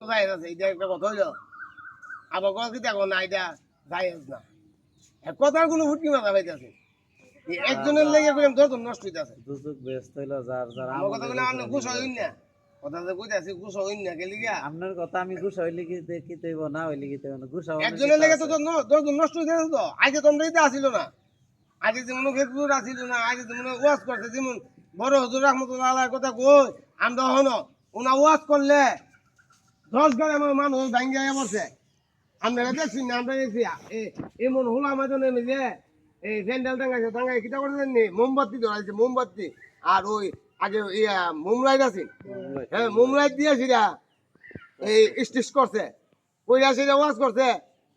যাই আছে এটা একটা কথা হইল। আবার কথা কি দেখো না এটা যাই না। কথার কোনো হুটকি মাথা পাইতেছে। একজনের লেগে নষ্ট হইতেছে। দুজক ব্যস্ত হইল যার যার আমার কথা বলে আপনি খুশ হইন না। কথা যে কইতাছি খুশ হইন না গেলি গা আপনার কথা আমি গুছা হইলে কি কি তৈব না হইলে কি তৈব না গুছা একজনের লেগে তো দশ নষ্ট তো। আগে আসিল না। আগে যেমন ফেসবুক আসিল না আগে যেমন ওয়াজ করছে যেমন বড় হজুর রহমতুল্লাহ কথা কই আমরা হন ওনা ওয়াজ করলে দশ গ্রামের মানুষ ভাঙ্গিয়া বসে আমরা দেখছি না আমরা দেখছি এমন হোলা মাঝনে মিলে এই স্যান্ডেল টাঙ্গাইছে টাঙ্গাই কিটা করছেন নি মোমবাতি ধরাইছে মোমবাতি। আর ওই আগে ইয়া মোমলাইট আছে। হ্যাঁ মোমলাইট দিয়ে সেটা এই স্টিচ করছে। কইরা সেটা ওয়াজ করছে।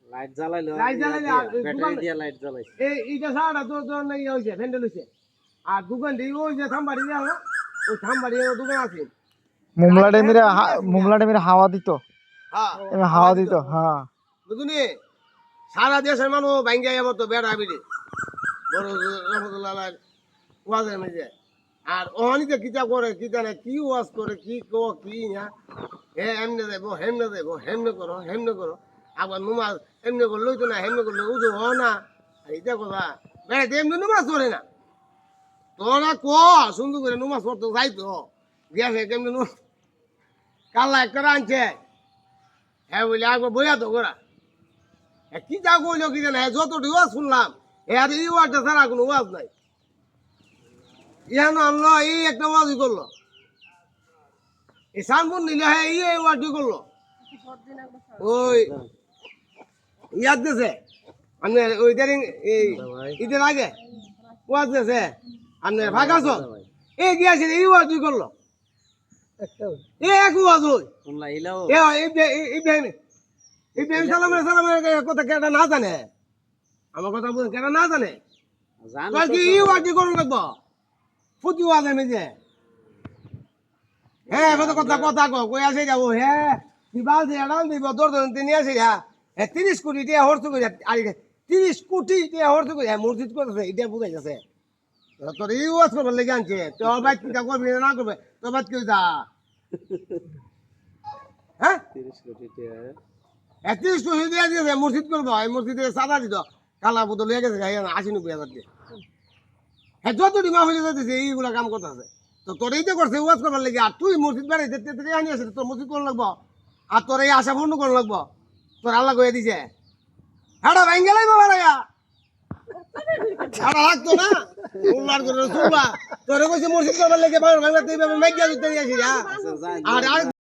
লাইট জ্বালাইলো লাইট জ্বালাইলে ব্যাটারি লাইট জ্বালাইছে। এই এইটা সারা তো তো নাই হইছে ফ্যান্ডেল হইছে। আর দোকান দিয়ে ওই যে থামবাড়ি দিয়ে ওই থামবাড়ি দোকান আছে। মুমলাটে মেরে হা- মুমলাটে মেরে হাওয়া দিত। হ্যাঁ হাওয়া দিত হ্যাঁ। বুঝলি? সারা দেশের মানুষ ভাঙ্গা যাব তো বেড়া বিড়ি। বড় রহমতুল্লাহ ওয়াজের মেঝে আর অহানিতে কিতা করে কিতা না কি ওয়াজ করে কি কো কি না। হে এমনে দেবো হেমনে দেবো হেমনে করো হেমনে করো। আবার নুমাজ এমনি করলেই তো না হেমনে করলে উজু হ না। আর এটা কথা বেড়াতে এমনি নুমাজ করে না। তোরা ক সুন্দর করে নুমাজ পড়তো যাইতো। গেছে কেমনি নুমাজ কাল্লা একটা আনছে। হ্যাঁ বলে একবার বইয়া তো গোরা। কি যা কইলো কি জানা? যতটি ওয়াজ শুনলাম আর এই ওয়াজটা ছাড়া কোনো ওয়াজ নাই। ইহানো আনলো, এই একটা ওয়াজই করল। এই সানপুর নিলে হ্যাঁ এই এই ওয়াজটি করল। ওই, ইয়াদ দিছে। আমি ওই দেরিং, এই ঈদের আগে। ওয়াজ দিছে। আপনি ফাঁকা আছো। এই গিয়াছে এই ওয়াজটি করল। না জানে? আমার কথা কেটা না জানে? ফুটি ওয়াজ আমি যে। হ্যাঁ কথা কথা কথা কো কই আসে যাব? হ্যাঁ কি বাল দিয়ে এড়াল দিব তিনি আসে হ্যাঁ তিরিশ কোটি টিয়া হরতে করে আর তিরিশ কোটি টিয়া হরতে করে মসজিদ করতেছে এটা বুঝাই যাচ্ছে তোর ই ওয়াজ করবার লেগে আনছে। তোর বাইক কিটা করবি না করবে তোর বাইক কেউ যা। হ্যাঁ? একত্রিশ কোটি দিয়ে দিয়েছে মসজিদ করব এই মসজিদে সাদা দিত। কালা বোতল হয়ে গেছে গায়ে আশি নব্বই হাজার দিয়ে। হ্যাঁ যতটি মা হয়ে যেতেছে এইগুলা কাম তো তোর এই যে করছে ওয়াজ করবার লাগে আর তুই মসজিদ বেড়াইতে তেতে আনি আছে তোর মসজিদ কোন লাগবো। আর তোর এই আশা পূর্ণ কোন লাগবো। তোর আল্লাহ কয়ে দিছে। হ্যাঁ ভাই গেলাই বাবা রায়া ছাড়া আর আর